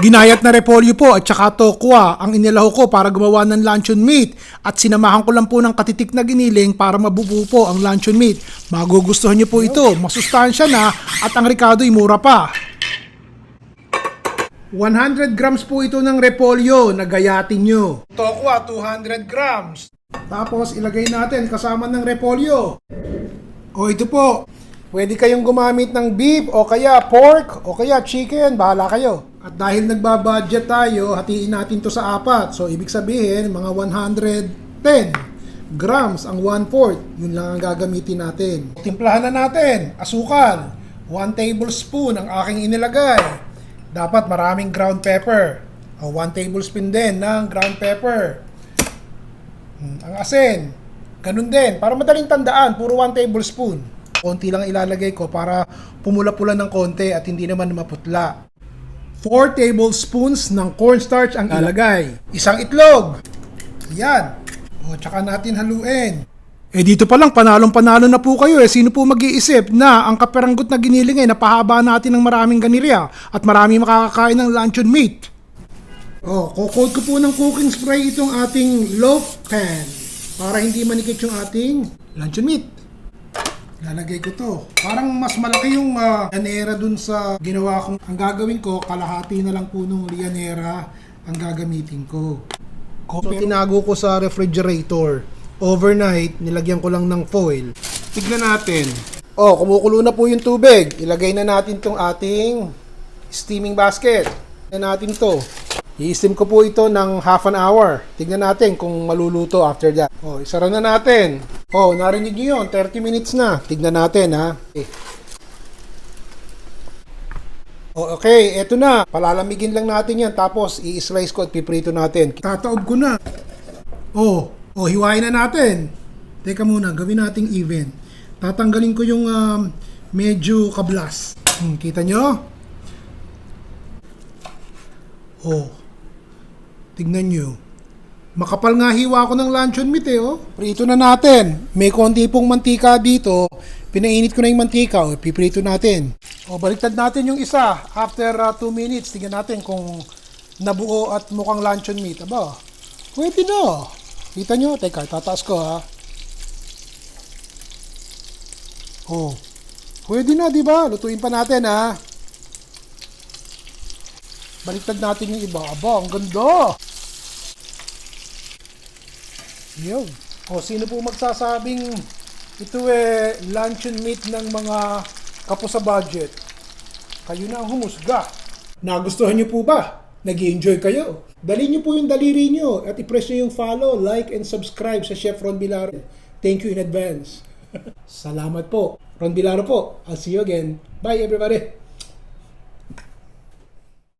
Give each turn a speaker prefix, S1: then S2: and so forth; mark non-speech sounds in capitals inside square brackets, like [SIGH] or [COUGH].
S1: Ginayat na repolyo po at saka tokwa ang inilaho ko para gumawa ng luncheon meat at sinamahan ko lang po ng katitik na giniling para mabubuo po ang luncheon meat. Magugustuhan niyo po ito, masustansya na at ang rikado'y mura pa. 100 grams po ito ng repolyo na gayatin nyo. Tokwa, 200 grams. Tapos ilagay natin kasama ng repolyo. O ito po, pwede kayong gumamit ng beef o kaya pork o kaya chicken, bahala kayo. At dahil nagbabudget tayo, hatiin natin to sa apat. So ibig sabihin, mga 110 grams ang 1/4. Yun lang ang gagamitin natin. Timplahan na natin, asukal. 1 tablespoon ang aking inilagay. Dapat maraming ground pepper. O 1 tablespoon din ng ground pepper. Mm, Ang asin, ganun din. Para madaling tandaan, puro 1 tablespoon. Konti lang ilalagay ko para pumula-pula ng konti at hindi naman maputla. 4 tablespoons ng cornstarch ang ilagay. Isang itlog. Yan. O, tsaka natin haluin. Eh dito pa lang, panalong-panalo na po kayo eh. Sino po mag-iisip na ang kaperanggot na giniling ay napahaba natin ng maraming ganilya at marami makakakain ng luncheon meat. Oh, kukod ko po ng cooking spray itong ating loaf pan para hindi manikit yung ating luncheon meat. Lalagay ko to. Parang mas malaki yung uh, lianera dun sa ginawa kong. Ang gagawin ko, kalahati na lang po nung lianera ang gagamitin ko. So, tinago ko sa refrigerator. Overnight, nilagyan ko lang ng foil. Tignan natin. Oh, kumukulo na po yung tubig. Ilagay na natin tong ating steaming basket. Tignan natin to. I-steam ko po ito ng half an hour. Tignan natin kung maluluto after that. Oh, isara na natin. Oh, narinig niyo yun. 30 minutes na. Tignan natin ha. Okay. Oh, okay, eto na. Palalamigin lang natin yan. Tapos, i-slice ko at piprito natin. Tataob ko na. Oh, oh, hiwain na natin. Teka muna, gawin nating even. Tatanggalin ko yung um, medyo kablas. Hmm, kita nyo? Oh, tignan nyo. Makapal nga hiwa ko ng luncheon meat eh, oh. Prito na natin. May konti pong mantika dito. Pinainit ko na yung mantika, oh. Piprito natin. O, baliktad natin yung isa. After 2 minutes, tingnan natin kung nabuo at mukhang luncheon meat. Aba, pwede na. Kita nyo? Teka, tataas ko ha. Oh, pwede na, di ba? Lutuin pa natin ha. Baliktad natin yung iba. Aba, ang ganda. Yun. O, sino po magsasabing ito eh luncheon meat ng mga kapo sa budget? Kayo na ang humusga. Nagustuhan niyo po ba? nag enjoy kayo? Dali niyo po yung daliri niyo at i-press niyo yung follow, like, and subscribe sa Chef Ron Bilaro. Thank you in advance. [LAUGHS] Salamat po. Ron Bilaro po. I'll see you again. Bye everybody.